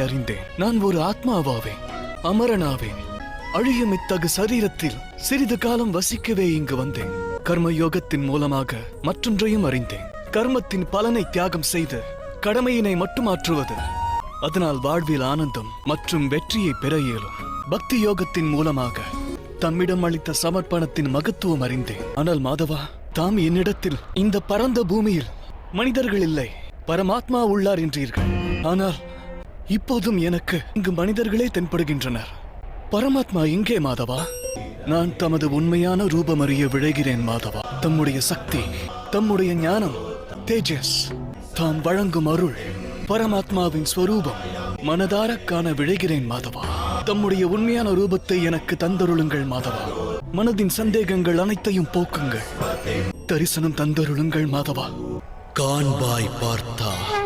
அறிந்தேன். நான் ஒரு ஆத்மாவாவேன் அமரனாவேன். அழியும் இத்தகு சரீரத்தில் சிறிது காலம் வசிக்கவே இங்கு வந்தேன். கர்ம யோகத்தின் மூலமாக மற்றொன்றையும் அறிந்தேன். கர்மத்தின் பலனை தியாகம் செய்து கடமையினை மட்டுமாற்றுவது அதனால் வாழ்வில் ஆனந்தம் மற்றும் வெற்றியை பெற இயலும். பக்தி யோகத்தின் மூலமாக தம்மிடம் அளித்த சமர்ப்பணத்தின் மகத்துவம் அறிந்தேன். ஆனால் மாதவா தாம் என்னிடத்தில் இந்த பரந்த பூமியில் மனிதர்கள் இல்லை. பரமாத்மா உள்ளார் என்றீர்கள். ஆனால் இப்போதும் எனக்கு இங்கு மனிதர்களே தென்படுகின்றனர். பரமாத்மா எங்கே மாதவா? நான் தமது உண்மையான ரூபம் அறிய விழைகிறேன் மாதவா. தம்முடைய சக்தி தம்முடைய ஞானம் தேஜஸ். தாம் வழங்கும் அருள் பரமாத்மாவின் ஸ்வரூபம். மனதார காண விழைகிறேன் மாதவா. தம்முடைய உண்மையான ரூபத்தை எனக்கு தந்தருளுங்கள் மாதவா. மனதின் சந்தேகங்கள் அனைத்தையும் போக்குங்கள். தரிசனம் தந்தருளுங்கள் மாதவா. காண்பாய் பார்த்தா.